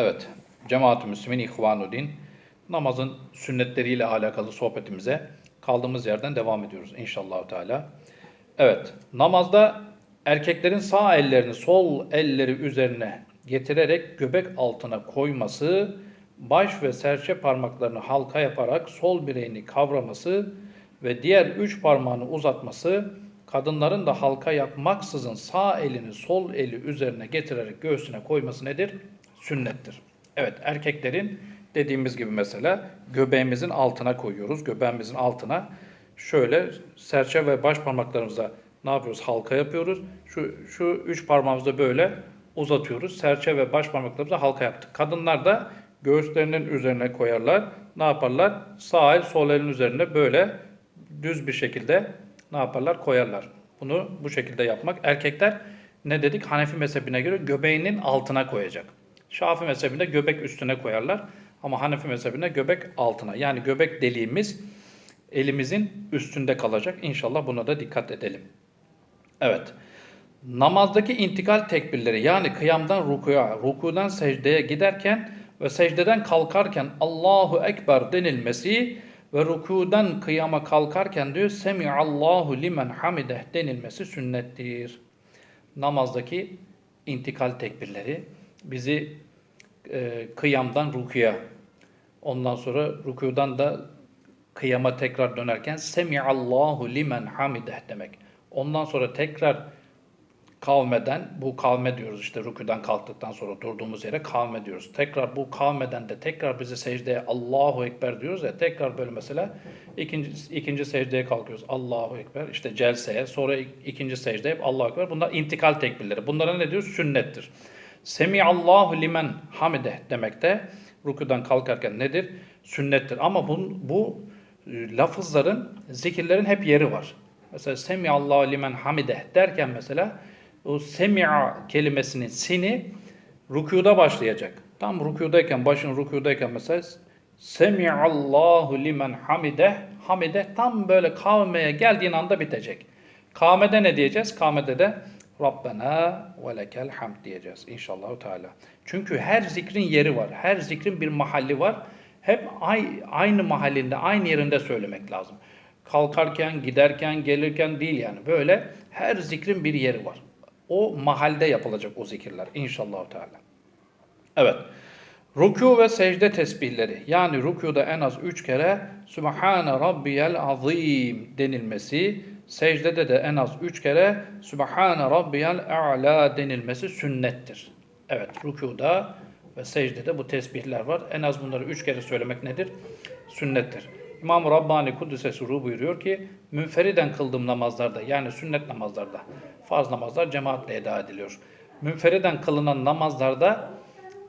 Evet, cemaat-ı müslümin ihvanuddin namazın sünnetleriyle alakalı sohbetimize kaldığımız yerden devam ediyoruz inşallah Teala. Evet, namazda erkeklerin sağ ellerini sol elleri üzerine getirerek göbek altına koyması, baş ve serçe parmaklarını halka yaparak sol bileğini kavraması ve diğer üç parmağını uzatması, kadınların da halka yapmaksızın sağ elini sol eli üzerine getirerek göğsüne koyması nedir? Sünnettir. Evet, erkeklerin dediğimiz gibi mesela göbeğimizin altına koyuyoruz. Göbeğimizin altına şöyle serçe ve baş parmaklarımızla ne yapıyoruz? Halka yapıyoruz. Şu, şu üç parmağımızı böyle uzatıyoruz. Serçe ve baş parmaklarımızla halka yaptık. Kadınlar da göğüslerinin üzerine koyarlar. Ne yaparlar? Sağ el sol elin üzerine böyle düz bir şekilde ne yaparlar? Koyarlar. Bunu bu şekilde yapmak. Erkekler ne dedik? Hanefi mezhebine göre göbeğinin altına koyacak. Şafi mezhebinde göbek üstüne koyarlar. Ama Hanefi mezhebinde göbek altına. Yani göbek deliğimiz elimizin üstünde kalacak. İnşallah buna da dikkat edelim. Evet. Namazdaki intikal tekbirleri yani kıyamdan rukuya, rukudan secdeye giderken ve secdeden kalkarken Allahu Ekber denilmesi ve rukudan kıyama kalkarken diyor Semiallahu limen hamideh denilmesi sünnettir. Namazdaki intikal tekbirleri bizi e, kıyamdan rukuya, ondan sonra rukudan da kıyama tekrar dönerken Semiallahu limen hamideh demek. Ondan sonra tekrar kavmeden, bu kavme diyoruz işte rüküden kalktıktan sonra durduğumuz yere kavme diyoruz. Tekrar bu kavmeden de tekrar bizi secdeye Allahu Ekber diyoruz ya tekrar böyle mesela ikinci, ikinci secdeye kalkıyoruz. Allahu Ekber işte celseye sonra ikinci secdeye Allahu Ekber. Bunlar intikal tekbirleri. Bunlara ne diyoruz? Sünnettir. Semiallahu limen hamide demek de rüküden kalkarken nedir? Sünnettir. Ama bu, bu e, lafızların, zikirlerin hep yeri var. Mesela Semiallahu limen hamide derken mesela o semi'a kelimesinin sini rükuda başlayacak. Tam rükudayken, başın rükudayken mesela Semi'allahu limen hamide hamide tam böyle kavmeye geldiğin anda bitecek. Kavmede ne diyeceğiz? Kavmede de Rabbena ve lekel hamd diyeceğiz inşallah Teala. Çünkü her zikrin yeri var. Her zikrin bir mahalli var. Hep aynı mahallinde, aynı yerinde söylemek lazım. Kalkarken, giderken, gelirken değil yani. Böyle her zikrin bir yeri var. O mahalde yapılacak o zikirler inşallah Teala. Evet. Ruku ve secde tesbihleri yani rükuda en az üç kere Sübhane Rabbiyel Azim denilmesi, secdede de en az üç kere Sübhane Rabbiyel A'la denilmesi sünnettir. Evet rükuda ve secdede bu tesbihler var. En az bunları üç kere söylemek nedir? Sünnettir. İmam Rabbani Kudüs'e suru buyuruyor ki münferiden kıldığım namazlarda yani sünnet namazlarda farz namazlar cemaatle eda ediliyor. Münferiden kılınan namazlarda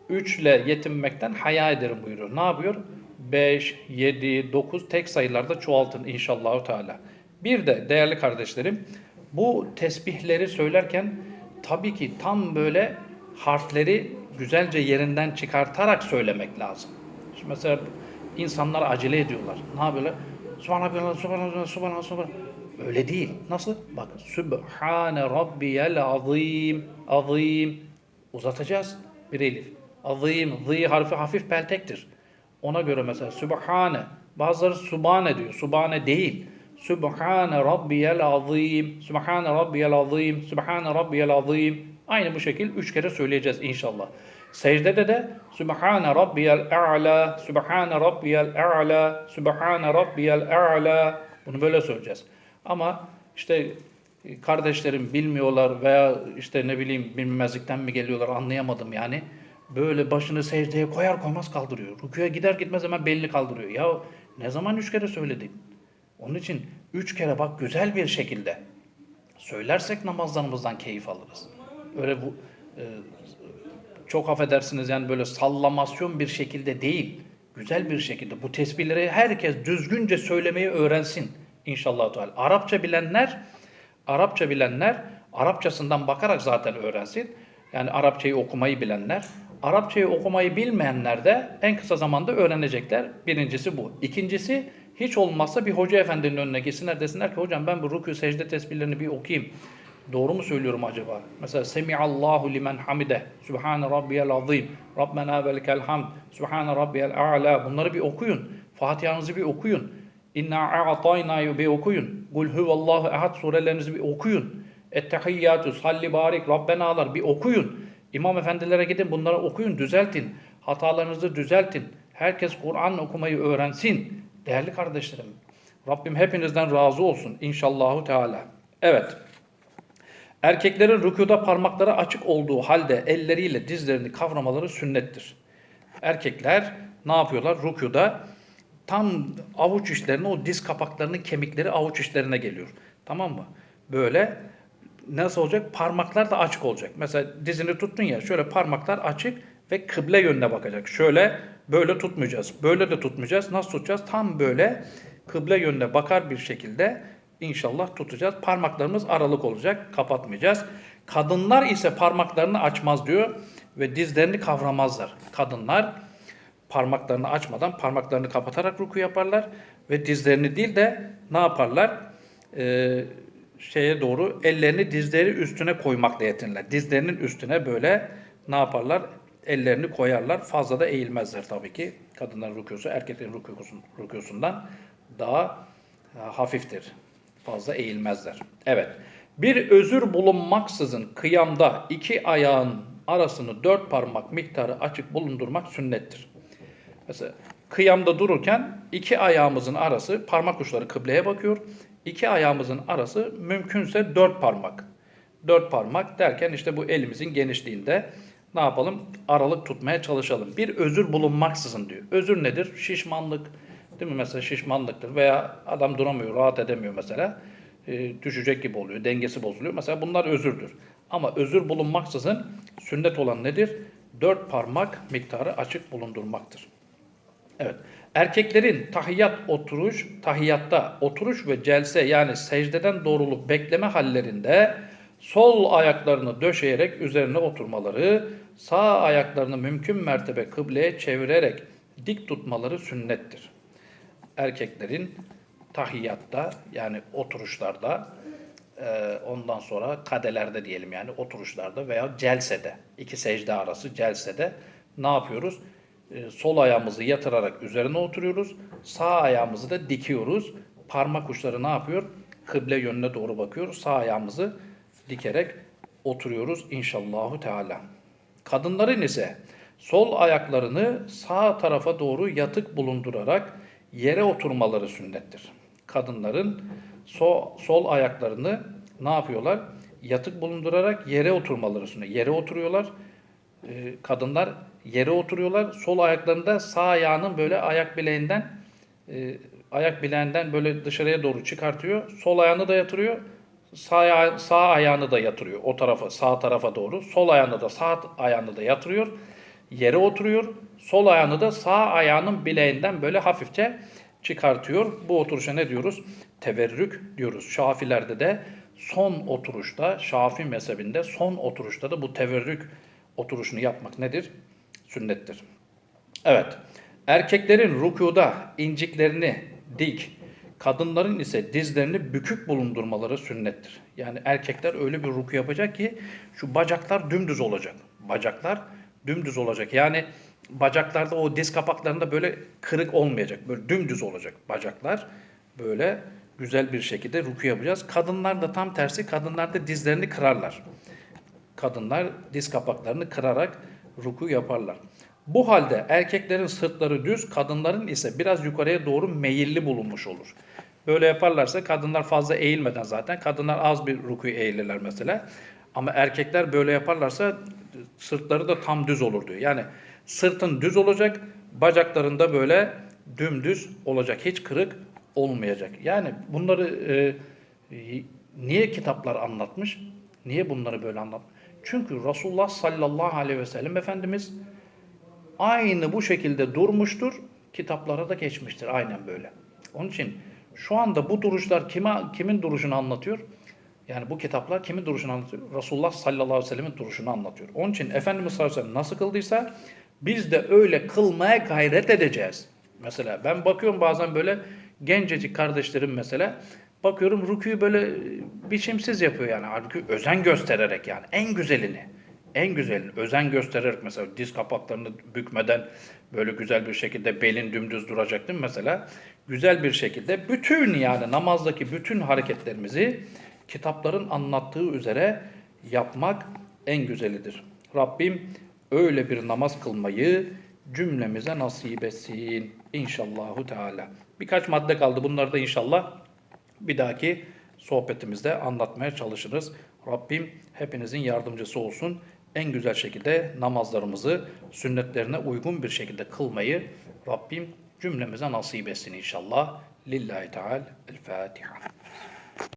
3 ile yetinmekten haya ederim buyuruyor. Ne yapıyor? 5, 7, 9 tek sayılarda çoğaltın inşallah Teala. Bir de değerli kardeşlerim bu tesbihleri söylerken tabii ki tam böyle harfleri güzelce yerinden çıkartarak söylemek lazım. Şimdi mesela insanlar acele ediyorlar. Ne yapıyorlar? Subhanallah, subhanallah, subhanallah, subhanallah. Öyle değil. Nasıl? Bak. Sübhane rabbiyel azim. Azim. Uzatacağız. Bir elif. Azim. Zı harfi hafif peltektir. Ona göre mesela Sübhane. Bazıları Subhane diyor. Subhane değil. Sübhane rabbiyel azim. Sübhane rabbiyel azim. Sübhane rabbiyel azim. Aynı bu şekilde üç kere söyleyeceğiz inşallah. Secdede de Sübhane Rabbiyel A'la, Sübhane Rabbiyel A'la, Sübhane Rabbiyel A'la. Bunu böyle söyleyeceğiz. Ama işte kardeşlerim bilmiyorlar veya işte ne bileyim bilmemezlikten mi geliyorlar anlayamadım yani. Böyle başını secdeye koyar koymaz kaldırıyor. Rüküye gider gitmez hemen belini kaldırıyor. Ya ne zaman üç kere söyledin? Onun için üç kere bak güzel bir şekilde söylersek namazlarımızdan keyif alırız. Öyle bu e, çok affedersiniz yani böyle sallamasyon bir şekilde değil. Güzel bir şekilde bu tesbihleri herkes düzgünce söylemeyi öğrensin inşallah Teala. Arapça bilenler Arapça bilenler Arapçasından bakarak zaten öğrensin. Yani Arapçayı okumayı bilenler. Arapçayı okumayı bilmeyenler de en kısa zamanda öğrenecekler. Birincisi bu. İkincisi hiç olmazsa bir hoca efendinin önüne gitsinler desinler ki hocam ben bu rükû secde tesbihlerini bir okuyayım. Doğru mu söylüyorum acaba? Mesela Semiallahu limen hamide. Sübhane rabbiyel azim. Rabbena velikel hamd. Sübhane rabbiyel a'la. Bunları bir okuyun. Fatiha'nızı bir okuyun. İnna a'tayna'yı bir okuyun. Kul huvallahu ehad surelerinizi bir okuyun. Ettehiyyatü, salli barik, Rabbenalar bir okuyun. İmam efendilere gidin bunları okuyun, düzeltin. Hatalarınızı düzeltin. Herkes Kur'an okumayı öğrensin. Değerli kardeşlerim, Rabbim hepinizden razı olsun inşallahu teala. Evet. Erkeklerin rükuda parmakları açık olduğu halde elleriyle dizlerini kavramaları sünnettir. Erkekler ne yapıyorlar? Rükuda tam avuç içlerine o diz kapaklarının kemikleri avuç içlerine geliyor. Tamam mı? Böyle nasıl olacak? Parmaklar da açık olacak. Mesela dizini tuttun ya şöyle parmaklar açık ve kıble yönüne bakacak. Şöyle böyle tutmayacağız. Böyle de tutmayacağız. Nasıl tutacağız? Tam böyle kıble yönüne bakar bir şekilde inşallah tutacağız. Parmaklarımız aralık olacak. Kapatmayacağız. Kadınlar ise parmaklarını açmaz diyor ve dizlerini kavramazlar. Kadınlar parmaklarını açmadan parmaklarını kapatarak ruku yaparlar ve dizlerini değil de ne yaparlar? Ee, şeye doğru ellerini dizleri üstüne koymakla yetinirler. Dizlerinin üstüne böyle ne yaparlar? Ellerini koyarlar. Fazla da eğilmezler tabii ki. Kadınların rukusu erkeklerin rukusundan daha e, hafiftir. Fazla eğilmezler. Evet. Bir özür bulunmaksızın kıyamda iki ayağın arasını dört parmak miktarı açık bulundurmak sünnettir. Mesela kıyamda dururken iki ayağımızın arası parmak uçları kıbleye bakıyor. İki ayağımızın arası mümkünse dört parmak. Dört parmak derken işte bu elimizin genişliğinde ne yapalım? Aralık tutmaya çalışalım. Bir özür bulunmaksızın diyor. Özür nedir? Şişmanlık. Değil mi? Mesela şişmanlıktır veya adam duramıyor, rahat edemiyor mesela. E, düşecek gibi oluyor, dengesi bozuluyor. Mesela bunlar özürdür. Ama özür bulunmaksızın sünnet olan nedir? Dört parmak miktarı açık bulundurmaktır. Evet. Erkeklerin tahiyyat oturuş, tahiyyatta oturuş ve celse yani secdeden doğrulup bekleme hallerinde sol ayaklarını döşeyerek üzerine oturmaları, sağ ayaklarını mümkün mertebe kıbleye çevirerek dik tutmaları sünnettir. Erkeklerin tahiyyatta yani oturuşlarda e, ondan sonra kadelerde diyelim yani oturuşlarda veya celsede iki secde arası celsede ne yapıyoruz? E, sol ayağımızı yatırarak üzerine oturuyoruz. Sağ ayağımızı da dikiyoruz. Parmak uçları ne yapıyor? Kıble yönüne doğru bakıyor. Sağ ayağımızı dikerek oturuyoruz inşallahü teala. Kadınların ise sol ayaklarını sağ tarafa doğru yatık bulundurarak yere oturmaları sünnettir. Kadınların sol, sol ayaklarını ne yapıyorlar? Yatık bulundurarak yere oturmaları sünnet. Yere oturuyorlar. Ee, kadınlar yere oturuyorlar. Sol ayaklarını da sağ ayağının böyle ayak bileğinden e, ayak bileğinden böyle dışarıya doğru çıkartıyor. Sol ayağını da yatırıyor. Sağ, sağ ayağını da yatırıyor. O tarafa, sağ tarafa doğru. Sol ayağını da sağ ayağını da yatırıyor. Yere oturuyor. Sol ayağını da sağ ayağının bileğinden böyle hafifçe çıkartıyor. Bu oturuşa ne diyoruz? Teverrük diyoruz. Şafilerde de son oturuşta, Şafi mezhebinde son oturuşta da bu teverrük oturuşunu yapmak nedir? Sünnettir. Evet. Erkeklerin rükuda inciklerini dik, kadınların ise dizlerini bükük bulundurmaları sünnettir. Yani erkekler öyle bir ruku yapacak ki şu bacaklar dümdüz olacak. Bacaklar dümdüz olacak. Yani bacaklarda o diz kapaklarında böyle kırık olmayacak. Böyle dümdüz olacak bacaklar. Böyle güzel bir şekilde ruku yapacağız. Kadınlar da tam tersi. Kadınlar da dizlerini kırarlar kadınlar diz kapaklarını kırarak ruku yaparlar. Bu halde erkeklerin sırtları düz, kadınların ise biraz yukarıya doğru meyilli bulunmuş olur. Böyle yaparlarsa kadınlar fazla eğilmeden zaten, kadınlar az bir rukuya eğilirler mesela. Ama erkekler böyle yaparlarsa sırtları da tam düz olur diyor. Yani sırtın düz olacak, bacaklarında böyle dümdüz olacak, hiç kırık olmayacak. Yani bunları e, niye kitaplar anlatmış? Niye bunları böyle anlatmış? Çünkü Resulullah sallallahu aleyhi ve sellem Efendimiz aynı bu şekilde durmuştur. Kitaplara da geçmiştir aynen böyle. Onun için şu anda bu duruşlar kime, kimin duruşunu anlatıyor? Yani bu kitaplar kimin duruşunu anlatıyor? Resulullah sallallahu aleyhi ve sellemin duruşunu anlatıyor. Onun için Efendimiz sallallahu aleyhi ve sellem nasıl kıldıysa biz de öyle kılmaya gayret edeceğiz. Mesela ben bakıyorum bazen böyle gencecik kardeşlerim mesela Bakıyorum rükûyu böyle biçimsiz yapıyor yani. Halbuki özen göstererek yani. En güzelini. En güzelini. Özen göstererek mesela diz kapaklarını bükmeden böyle güzel bir şekilde belin dümdüz duracak değil mi mesela? Güzel bir şekilde bütün yani namazdaki bütün hareketlerimizi kitapların anlattığı üzere yapmak en güzelidir. Rabbim öyle bir namaz kılmayı cümlemize nasip etsin. İnşallahu Teala. Birkaç madde kaldı. Bunları da inşallah bir dahaki sohbetimizde anlatmaya çalışırız. Rabbim hepinizin yardımcısı olsun. En güzel şekilde namazlarımızı sünnetlerine uygun bir şekilde kılmayı Rabbim cümlemize nasip etsin inşallah. Lillahi Teala. El Fatiha.